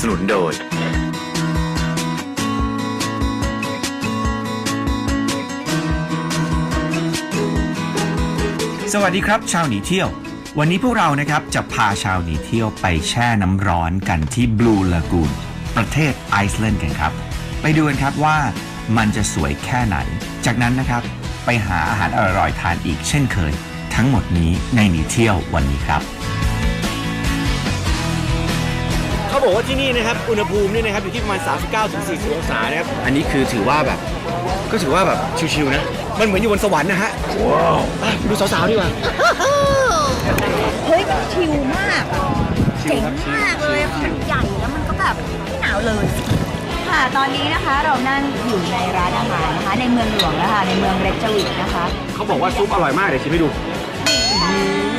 สนุนโดย สวัสดีครับชาวหนีเที่ยว วันนี้พวกเรานะครับจะพาชาวหนีเที่ยวไปแช่น้ำร้อนกันที่บลูลากูนประเทศไอซ์แลนด์กันครับ ไปดูกันครับว่ามันจะสวยแค่ไหน จากนั้นนะครับไปหาอาหารอร่อยทานอีกเช่นเคย ทั้งหมดนี้ในหนีเที่ยววันนี้ครับ เขาบอกว่าที่นี่นะครับอุณหภูมิเนี่ยนะครับอยู่ที่ประมาณ 39ถึง40 องศานะครับอันนี้คือถือว่าแบบ ก็ถือว่าแบบชิวๆนะ มันเหมือนอยู่บนสวรรค์นะฮะว้าวดูสาวๆดีกว่าเฮ้ยชิลมากอะเจ๋งมากเลยอะมันใหญ่แล้วมันก็แบบไม่หนาวเลย ค่ะตอนนี้นะคะเรานั่งอยู่ในร้านอาหารนะคะ ในเมืองหลวงนะคะในเมืองเรกจวิกนะคะเขาบอกว่าซุปอร่อยมากเดี๋ยวชิมให้ดูอื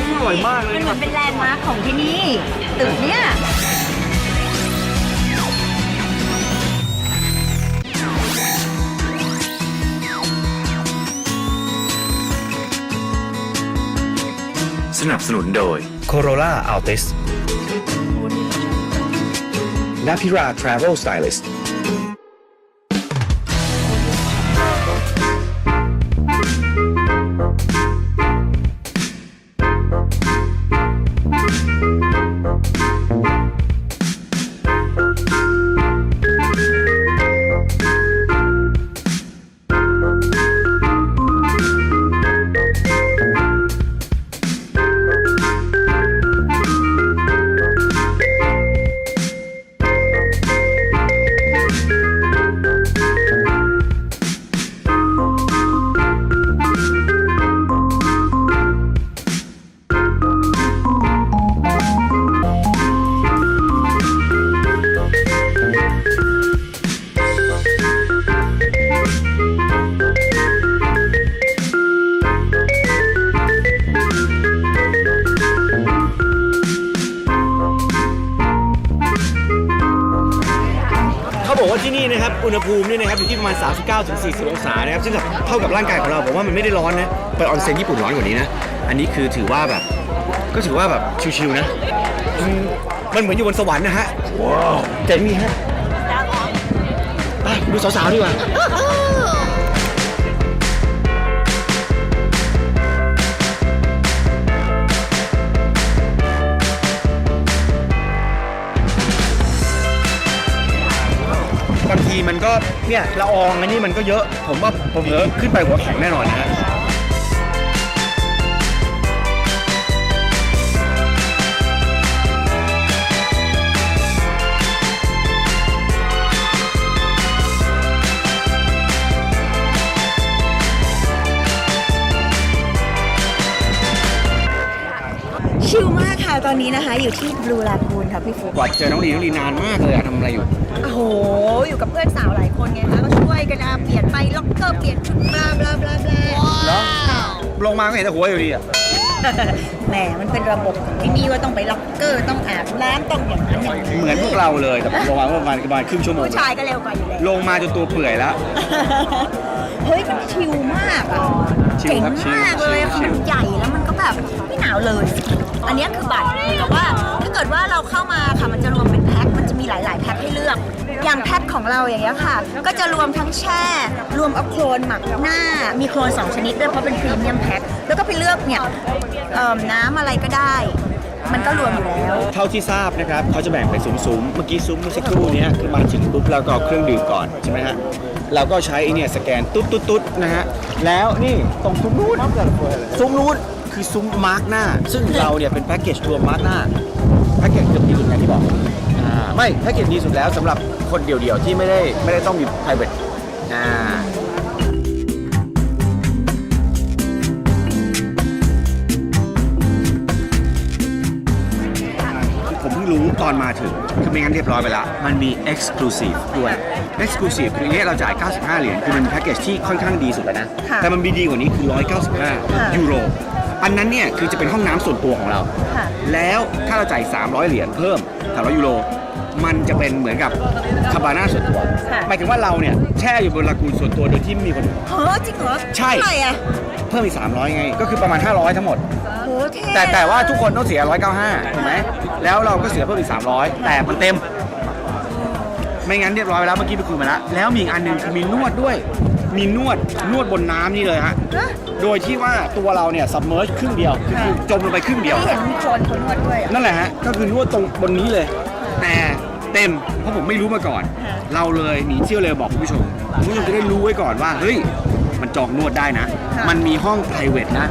มอร่อยมากเลย มันเหมือนเป็นแลนด์มาร์คของที่นี่ตึกเนี้ย สนับสนุนโดย Corolla Altis Napira Travel Stylist เขาบอ นี่นะครับอุณหภูมิเนี่ยนะครับอยู่ที่ประมาณ 39ถึง40 องศานะครับซึ่งกับเท่ากับร่างกายของเราผมว่ามันไม่ได้ร้อนนะไปออนเซ็นญี่ปุ่นร้อนกว่านี้นะอันนี้คือถือว่าแบบก็ถือว่าแบบชิวๆนะอืมมันเหมือนอยู่บนสวรรค์นะฮะว้าวเจ๋งนี่ฮะไปดูสาวๆดีกว่า ทีมันก็เนี่ยละอองอันนี้มันก็เยอะ ผมว่าผมเออขึ้นไปหัวแข็งแน่นอนนะฮะชิลมากค่ะตอนนี้นะคะ อยู่ที่บลูลากูนค่ะพี่ฟุ๊กกว่าเจอน้องลีน้องลีนานมากเลยอะทำอะไรอยู่โอ้โหอยู่กับเพื่อนสาวหลายคนไงคะก็ช่วยกันนะเปลี่ยนไปล็อกเกอร์เปลี่ยนชุดบลาบลาบลาบลาแล้วลงมาก็เห็นแต่หัวอยู่ดีอะแหมมันเป็นระบบของที่นี่ว่าต้องไปล็อกเกอร์ต้องอาบน้ำต้องอย่างนั้นอย่างนี้เหมือนพวกเราเลยแต่ลงมาประมาณประมาณครึ่งชั่วโมง ผู้ชายก็เร็วกว่าอยู่แล้ว ลงมาจนตัวเปื่อยแล้ว เฮ้ยมันชิลมากอะชิลเจ๋งครับชิลมากเลยอะชิล มันใหญ่แล้วมันก็แบบไม่หนาวเลย อันเนี้ยคือบัตรเหมือนกับว่าถ้าเกิดว่าเราเข้ามาค่ะมันจะรวมเป็นแพ็ค มันจะมีหลาย ๆ แพ็คให้เลือก อย่างแพ็คของเราอย่างเงี้ยค่ะ ก็จะรวมทั้งแช่ รวมเอาโคลนหมักหน้า มีโคลนสองชนิดด้วยเพราะเป็นพรีเมียมแพ็คแล้วก็ไปเลือกเนี่ยเอิ่มน้ำอะไรก็ได้ มันก็รวมอยู่แล้ว เท่าที่ทราบนะครับเขาจะแบ่งเป็นซุ้มๆ เมื่อกี้ซุ้มเมื่อสักครู่เนี้ยคือมาถึงปุ๊บเราก็เอาเครื่องดื่มก่อนใช่ไหมฮะ เราก็ใช้ไอเนี่ยสแกนตุ๊ดตุ๊ดตุ๊ดนะฮะ แล้วนี่ตรงซุ้มนู้นซุ้มนู้นคือซุ้มมาร์กหน้า ซึ่งเราเนี่ยเป็นแพ็กเกจทัวร์มาร์กหน้า แพ็กเกจเกือบดีสุดอย่างที่บอกอ่าไม่แพ็กเกจดีสุดแล้วสำหรับ คนเดียวๆ ที่ไม่ได้ไม่ได้ต้องมี private อ่าผมรู้ตอนมาถึง คือไม่งั้นเรียบร้อยไปแล้ว มันมี exclusive ด้วย exclusive คือเงี้ยเราจ่าย 95 เหรียญ คือมันแพ็กเกจที่ค่อนข้างดีสุดแล้วนะแต่มันมีดีกว่านี้คือ195 ยูโร อันนั้นเนี่ย คือจะเป็นห้องน้ำส่วนตัวของเราแล้วถ้าเราจ่าย 300 เหรียญเพิ่ม300ยูโร มันจะเป็นเหมือนกับคาบาน่าส่วนตัวค่ะ หมายถึงว่าเราเนี่ยแช่อยู่บนลากูนส่วนตัวโดยที่ไม่มีคนอื่น เฮ้อจริงเหรอใช่ เท่าไหร่อะเพิ่มอีก 300 ไง ก็คือประมาณ 500 ทั้งหมด โหเท่แต่แต่ว่าทุกคนต้องเสีย 195ถูกไหมแล้วเราก็เสียเพิ่มอีก 300 แต่มันเต็ม ไม่งั้นเรียบร้อยไปแล้วเมื่อกี้ไปคุยมาแล้ว แล้วมีอีกอันหนึ่งคือมีนวดด้วย มีนวดนวดบนน้ำนี่เลยฮะ ฮะโดยที่ว่าตัวเราเนี่ย submerge ครึ่งเดียวคือคือจมลงไปครึ่งเดียวไม่เห็นมีโคลนคนนวดด้วยอะนั่นแหละฮะ ก็คือนวดตรงบนนี้เลย แต่เต็มเพราะผมไม่รู้มาก่อนค่ะเราเลยหนีเที่ยวเลยบอกคุณผู้ชมคุณผู้ชมจะได้รู้ไว้ก่อนว่าเฮ้ยมันจองนวดได้นะค่ะมันมีห้อง p r i v a t นะ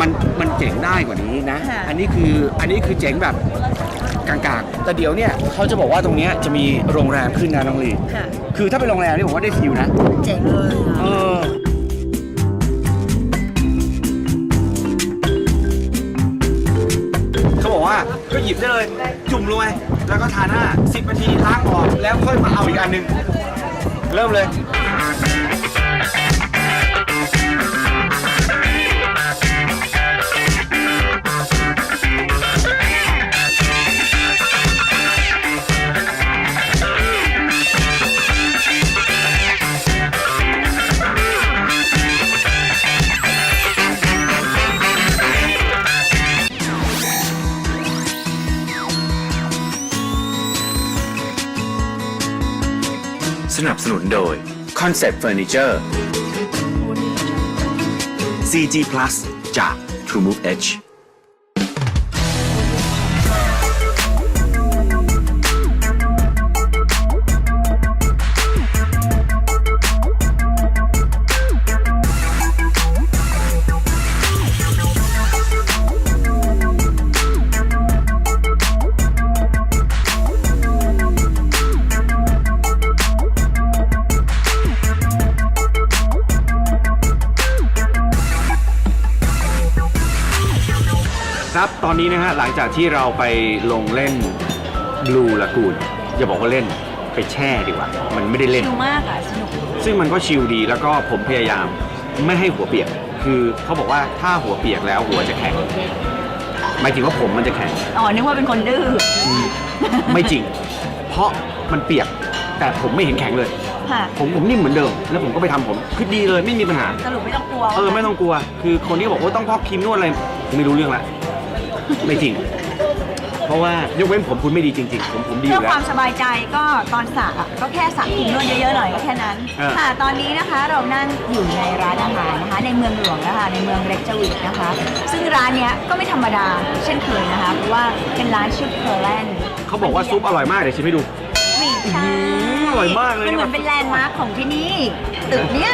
มันมันเจ๋งได้กว่านี้นะค่ะอันนี้คืออันนี้คือเจ๋งแบบกลางๆ แต่เดี๋ยวเนี่ยเขาจะบอกว่าตรงเนี้ยจะมีโรงแรมขึ้นนะน้องลีค่ะคือถ้าเป็นโรงแรมนี่ผมว่าได้ฟิลนะ เจ๋งเลยเออะอ หยิบได้เลย จุ่มลงไปแล้วก็ทาหน้า 10นาทีล้างออกแล้วค่อยมาเอาอีกอันหนึงเริ่มเลย สนับสนุนโดย Concept Furniture CG Plus จาก True Move Edge อนนี้นะฮะหลังจากที่เราไปลงเล่น Blue Lagoon อย่าบอกว่าเล่นไปแช่ดีกว่า มันไม่ได้เล่น ชิลมากอะสนุกซึ่งมันก็ชิลดีแล้วก็ผมพยายามไม่ให้หัวเปียก คือเขาบอกว่าถ้าหัวเปียกแล้วหัวจะแข็งหมายถึงว่าผมมันจะแข็ง อ๋อนึกว่าเป็นคนดื้อไม่จริง เพราะมันเปียกแต่ผมไม่เห็นแข็งเลย ค่ะผมผมนิ่มเหมือนเดิม แล้วผมก็ไปทำผมคือดีเลยไม่มีปัญหา สรุปไม่ต้องกลัวเออไม่ต้องกลัว คือคนที่บอกว่าต้องพอกครีมนวดอะไรไม่รู้เรื่องละ ไม่จริง เพราะว่ายกเว้นผมคุณไม่ดีจริง ๆ ผมผมดีอเพื่อยู่แล้คววามสบายใจก็ตอนสระอะก็แค่สระกินนวดเยอะๆหน่อยก็แค่นั้นเออค่ะตอนนี้นะคะเรานั่งอยู่ในร้านอาหารนะคะ ในเมืองหลวงนะคะในเมืองเรกจวิกนะคะ ซึ่งร้านเนี้ยก็ไม่ธรรมดาเช่นเคยนะคะเพราะว่าเป็นร้านชื่อเพอร์แลนด์ เขาบอกว่าซุปอร่อยมากเดี๋ยวชิมให้ดู ไม่ใช่อร่อยมากเลยมันเหมือนเป็นแลนด์มาร์คของที่นี่ ตึกเนี้ย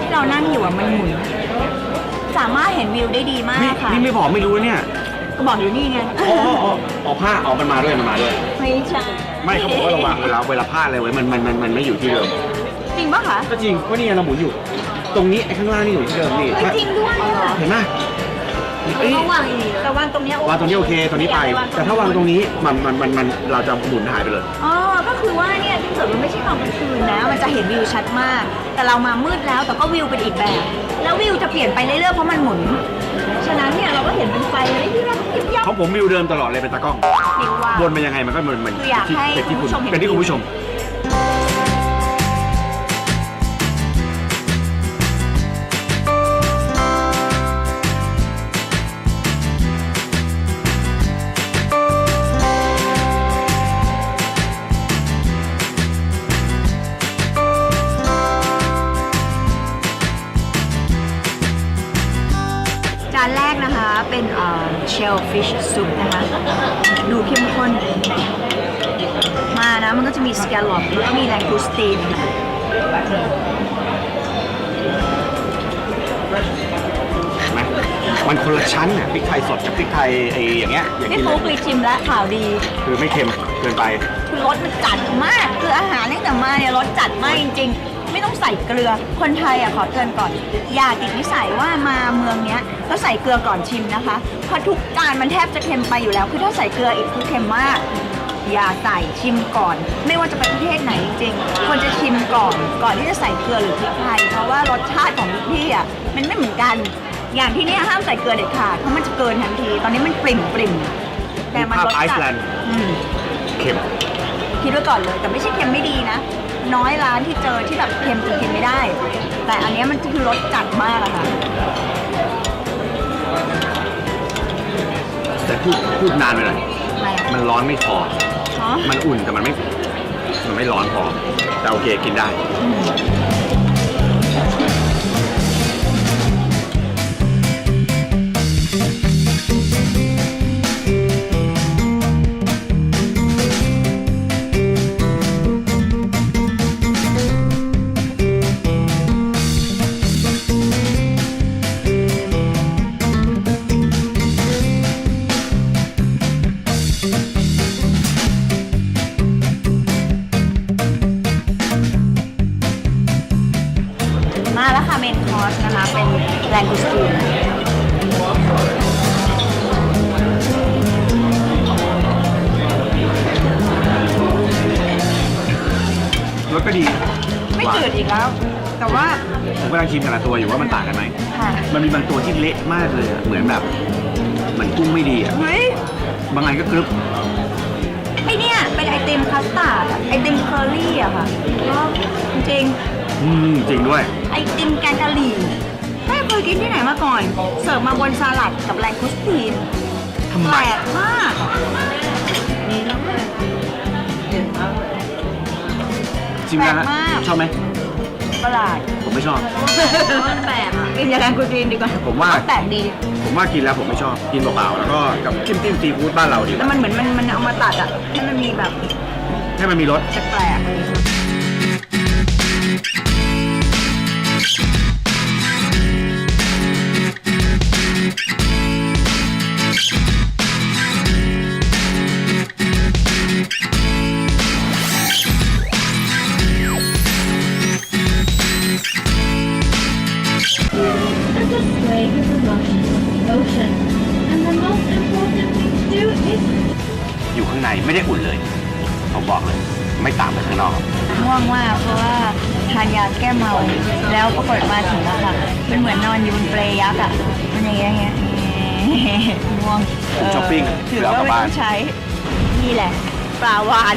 ที่เรานั่งอยู่อะมันหมุน สามารถเห็นวิวได้ดีมากนี่ค่ะ นี่ไม่บอกไม่รู้นะเนี่ย ก็บอกอยู่นี่ไงอ๋ออ๋ออ๋ออ๋อผ้าอ๋อมันมาด้วยมันมาด้วย ไม่ใช่ไม่เขาบอกว่าระวังเวลาเวลาพลาดอะไรไว้มันมันมันมันไม่อยู่ที่เดิม จริงปะคะก็จริงเพราะนี่ไงเราหมุนอยู่ ตรงนี้ไอ้ข้างล่างนี่อยู่ที่เดิมนี่เฮ้ยจริงด้วยอะเห็นไหมเอ้ยต้องวางอีกแต่วางตรงเนี้ยวางตรงนี้โอเคตรงนี้ไป แต่ถ้าวางตรงนี้มันมันมันมันเราจะหมุนหายไปเลย อ๋อ ก็คือว่าเนี่ยที่เกิดมันไม่ใช่ตอนกลางคืนนะ มันจะเห็นวิวชัดมาก แต่เรามามืดแล้วแต่ก็วิวเป็นอีกแบบ แล้ววิวจะเปลี่ยนไปเรื่อยๆเพราะมันหมุน ฉะนั้นเนี่ยเราก็เห็นเป็นไฟเลยที่เรายิบยับเขาผมวิวเดิมตลอดเลยเป็นตากล้องดีว่าวนไปยังไงมันก็มันมันคืออยากให้เป็นที่คุณคุณผู้ชมเห็น เป็นที่คุณผู้ชม มันก็จะมีสแกลลอปแล้วก็มีแลงกูสตีนเห็นไหมมันคนละชั้นน่ะพริกไทยสดกับพริกไทยไอ้อย่างเงี้ยอย่างนี่กินฟุเลกยเลยชิมแล้วข่าวดี คือไม่เค็มเกินไป คือรสมันจัดมาก คืออาหารตั้งแต่มาเนี่ยรสจัดมากจริง ๆ ไม่ต้องใส่เกลือคนไทยอะขอเตือนก่อน อย่าติดนิสัยว่ามาเมืองเนี้ยก็ใส่เกลือก่อนชิมนะคะเพราะทุกจานมันแทบจะเค็มไปอยู่แล้ว คือถ้าใส่เกลืออีกคือเค็มมาก อย่าใส่ชิมก่อน ไม่ว่าจะไปประเทศไหนจริงๆควรจะชิมก่อนก่อนที่จะใส่เกลือหรือพริกไทยเพราะว่ารสชาติของทุกที่อะมันไม่เหมือนกัน อย่างที่เนี่ยห้ามใส่เกลือเด็ดขาดเพราะมันจะเกินทันที ตอนนี้มันปริ่มปริ่มๆแต่มันรสไอจัซ์แลดนด์ อืม เค็ม คิดไว้ก่อนเลยแต่ไม่ใช่เค็มไม่ดีนะ น้อยร้านที่เจอที่แบบเค็มจนกินไม่ได้ แต่อันเนี้ยมันคือรสจัดมากอะค่ะ แต่พูดพูดนานไปหน่อย อะไรอะมันร้อนไม่พออ๋อ มันอุ่นแต่มันไม่ มันไม่ร้อนพอแต่โอเคกินได้ม อีกแล้ว แต่ว่าผมกำลังชิมแต่ละตัวอยู่ว่ามันต่างกันไหม ค่ะมันมีบางตัวที่เละมากเลยอะเหมือนแบบเหมือนกุ้งไม่ดีอะเฮ้ยบางอันก็กรึบไอเนี่ยเป็นไอติมคัสตาร์ดอะไอติมเคอรี่อะค่ะก็จริงอืมจริงด้วย ๆไอติมแกงกะหรี่ไม่เคยกินที่ไหนมาก่อน เสิร์ฟมาบนสลัดกับแรงกุสตีนทำไมแปลกมากชิมแล้วฮะแปลกมาก ชอบไหม ประหลาดผมไม่ชอบ มันแปลกอะกินอย่างแรงกุสตีนดีกว่าผมว่าแปลกดี ผมว่ากินแล้วผมไม่ชอบ กินเปล่าๆแล้วก็กับจิ้มจิ้มซีฟู้ดบ้านเราดีกแต่ว่ามันเหมือนมันมันเอามาตัดอะให้มันมีแบบให้มันมีรส แปลกๆ อยู่ข้างในไม่ได้อุ่นเลย ผมบอกเลย ไม่ต่างจากข้างนอก ง่วงมากเพราะว่าทานยาแก้เมา แล้วปรากฏมาถึงแล้วค่ะมันเหมือนนอนอยู่บนเปลยักษ์อะมันอย่างเงี้ยอย่างเงี้ยง่วงช้อปปิ้งถือเพื่อเอาว่ากลับไม่บ้านต้องใช้ นี่แหละปลาวาน